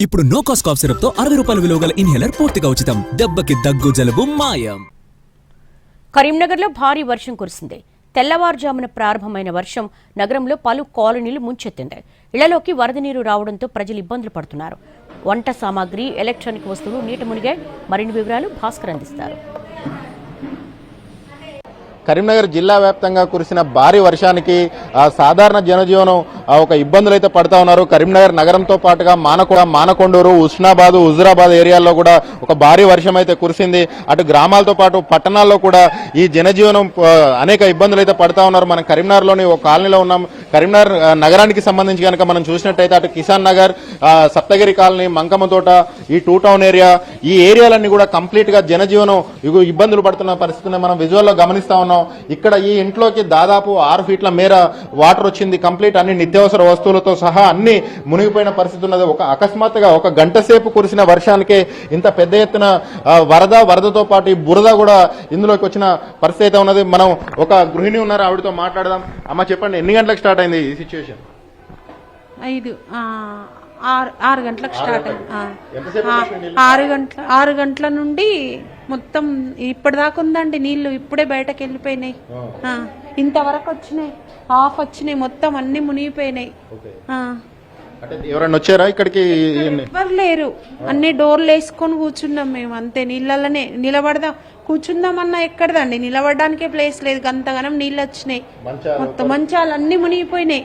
ఇప్పుడు no cost cough సిరప్తో అరవై రూపాయల విలువ గల ఇన్హేలర్ పూర్తిగా ఉచితం. దెబ్బకి దగ్గు జలుబు మాయం. కరీంనగర్లో భారీ వర్షం కురిసింది. తెల్లవారుజామున ప్రారంభమైన వర్షం నగరంలో పలు కాలనీలు ముంచెత్తింది. ఇళ్ళలోకి వరద నీరు రావడంతో ప్రజలు ఇబ్బందులు పడుతున్నారు. వంట సామాగ్రి ఎలక్ట్రానిక్ వస్తువులు నీట మునిగాయి. మరిన్ని వివరాలు భాస్కర్ అందిస్తారు. కరీంనగర్ జిల్లా వ్యాప్తంగా కురిసిన భారీ వర్షానికి ఆ, సాధారణ జనజీవనం ఒక ఇబ్బందులు అయితే పడతా ఉన్నారు. కరీంనగర్ నగరంతో పాటుగా మానకొండ మానకొండూరు ఉస్నాబాద్ హుజురాబాద్ ఏరియాల్లో కూడా ఒక భారీ వర్షం అయితే కురిసింది. అటు గ్రామాలతో పాటు పట్టణాల్లో కూడా ఈ జనజీవనం అనేక ఇబ్బందులు అయితే పడతా ఉన్నారు. మనం కరీంనగర్లోని ఒక కాలనీలో ఉన్నాం. కరీంనగర్ నగరానికి సంబంధించి కనుక మనం చూసినట్టయితే అటు కిసాన్ నగర్ ఆ, సప్తగిరి కాలనీ మంకమ్మ తోట ఈ టూ టౌన్ ఏరియా ఈ ఏరియాలన్నీ కూడా కంప్లీట్గా జనజీవనం ఇబ్బందులు పడుతున్న పరిస్థితిని మనం విజువల్లో గమనిస్తా ఉన్నాం. ఇక్కడ ఈ ఇంట్లోకి దాదాపు ఆరు ఫీట్ల మేర వాటర్ వచ్చింది. కంప్లీట్ అన్ని నిత్యావసర వస్తువులతో సహా అన్ని మునిగిపోయిన పరిస్థితి ఉన్నది. ఒక అకస్మాత్తుగా ఒక గంట సేపు కురిసిన వర్షానికే ఇంత పెద్ద ఎత్తున వరద వరదతో పాటు ఈ బురద కూడా ఇందులోకి వచ్చిన పరిస్థితి అయితే ఉన్నది. మనం ఒక గృహిణి ఉన్నారు? ఆవిడతో మాట్లాడదాం. అమ్మ చెప్పండి ఎన్ని గంటలకు స్టార్ట్ అయింది ఈ సిచ్యువేషన్ ఐదు ఆరు ఆరు గంటలకు స్టార్ట్ అయింది నీళ్ళు? ఆరు గంటల ఆరు గంటల నుండి మొత్తం ఇప్పటిదాకా ఉందండి నీళ్ళు ఇప్పుడే బయటకు వెళ్ళిపోయినాయి. ఇంతవరకు వచ్చినాయి హాఫ్ వచ్చినాయి మొత్తం అన్ని మునిగిపోయినాయి. ఎవరైనా వచ్చారా ఇక్కడికి? ఎవ్వరు లేరు. అన్ని డోర్లు వేసుకొని కూర్చున్నాం మేము అంతే. నీళ్ళలోనే నిలబడదాం. కూర్చుందామన్నా ఎక్కడదండి? నిలబడడానికే ప్లేస్ లేదు గంతగానం నీళ్ళు వచ్చినాయి. మొత్తం మంచాలు అన్ని మునిగిపోయినాయి.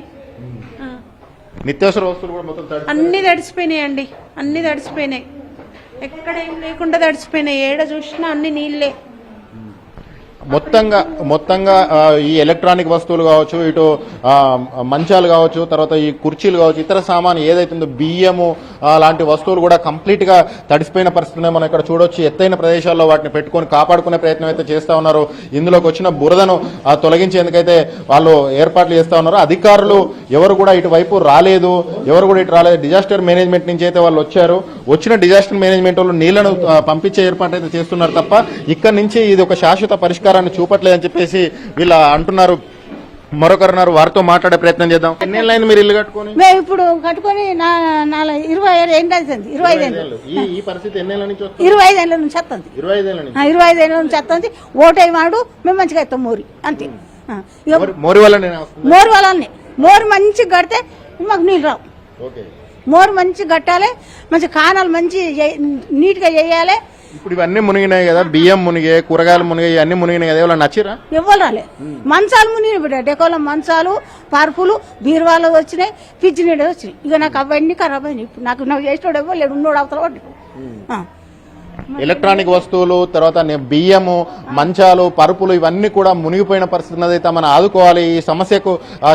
నిత్యావసర వస్తువులు కూడా మొత్తం అన్ని తడిసిపోయినాయి అండి అన్ని తడిసిపోయినాయి. ఎక్కడ ఏం లేకుండా తడిసిపోయినాయి. ఏడ చూసినా అన్ని నీళ్ళే. మొత్తంగా మొత్తంగా ఈ ఎలక్ట్రానిక్ వస్తువులు కావచ్చు ఇటు మంచాలు కావచ్చు తర్వాత ఈ కుర్చీలు కావచ్చు ఇతర సామాన్ ఏదైతుందో బియ్యము లాంటి వస్తువులు కూడా కంప్లీట్గా తడిసిపోయిన పరిస్థితిని మనం ఇక్కడ చూడొచ్చు. ఎత్తైన ప్రదేశాల్లో వాటిని పెట్టుకొని కాపాడుకునే ప్రయత్నం అయితే చేస్తా ఉన్నారు. ఇందులోకి వచ్చిన బురదను తొలగించేందుకైతే వాళ్ళు ఏర్పాట్లు చేస్తా ఉన్నారు అధికారులు ఎవరు కూడా ఇటువైపు రాలేదు. ఎవరు కూడా ఇటు రాలేదు. డిజాస్టర్ మేనేజ్మెంట్ నుంచి అయితే వాళ్ళు వచ్చారు. వచ్చిన డిజాస్టర్ మేనేజ్మెంట్ వాళ్ళు నీళ్ళను పంపించే ఏర్పాటు అయితే చేస్తున్నారు తప్ప ఇక్కడ నుంచి ఇది ఒక శాశ్వత పరిష్కారం పరిష్కారాన్ని చూపట్లేదని చెప్పేసి వీళ్ళు అంటున్నారు. మరొకరున్నారు వారితో మాట్లాడే ప్రయత్నం చేద్దాం. ఎన్నేళ్ళైంది మీరు ఇల్లు కట్టుకొని? మేము ఇప్పుడు కట్టుకొని ఇరవై ఐదు ఏంటి అవుతుంది ఇరవై ఐదు ఏళ్ళు. ఈ ఈ పరిస్థితి ఎన్నేళ్ళ నుంచి వస్తుంది? ఇరవై ఐదు ఏళ్ళ నుంచి వస్తుంది. ఇరవై నుంచి? ఇరవై ఐదు ఏళ్ళ నుంచి వస్తుంది. ఓటై వాడు మేము మంచిగా అవుతాం మోరి అంతే. మోరి- మోరి వల్ల నేను వస్తుంది? మోరు వాళ్ళని మోరు మంచిగా కడితే మాకు నీళ్ళు రావు. ఓకే. మోరు మంచిగా కట్టాలి మంచి కానాలు మంచి నీట్గా చేయాలి. ఇప్పుడు ఇవన్నీ మునిగినాయి కదా బియ్యం మునిగే కూరగాయలు మునిగాయి ఇవన్నీ మునిగినాయి కదా ఎవరు నచ్చిరా ఇవ్వాలి రాలే. మంచాలు మునిగి బిడ్డ డెకోల మంచాలు పరుపులు బీరువాలు వచ్చినాయి ఫ్రిడ్జ్ నీళ్ళు వచ్చినాయి. ఇక నాకు అవన్నీ ఖరాబ్ అయినాయి. ఇప్పుడు నాకు నాకు చేసినోడు ఇవ్వలేడు ఉన్నోడు అవతల ఎలక్ట్రానిక్ వస్తువులు తర్వాత బియ్యము మంచాలు పరుపులు ఇవన్నీ కూడా మునిగిపోయిన పరిస్థితి అయితే మనం ఆదుకోవాలి. ఈ సమస్యకు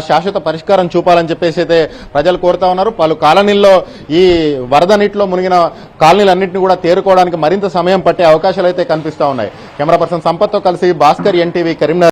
శాశ్వత పరిష్కారం చూపాలని చెప్పేసి అయితే ప్రజలు కోరుతా ఉన్నారు. పలు కాలనీల్లో ఈ వరద నీటిలో మునిగిన కాలనీలన్నింటినీ కూడా తేరుకోవడానికి మరింత సమయం పట్టే అవకాశాలు అయితే కనిపిస్తా ఉన్నాయి. కెమెరా పర్సన్ సంపత్తో కలిసి భాస్కర్ ఎన్టీవీ కరీంనగర్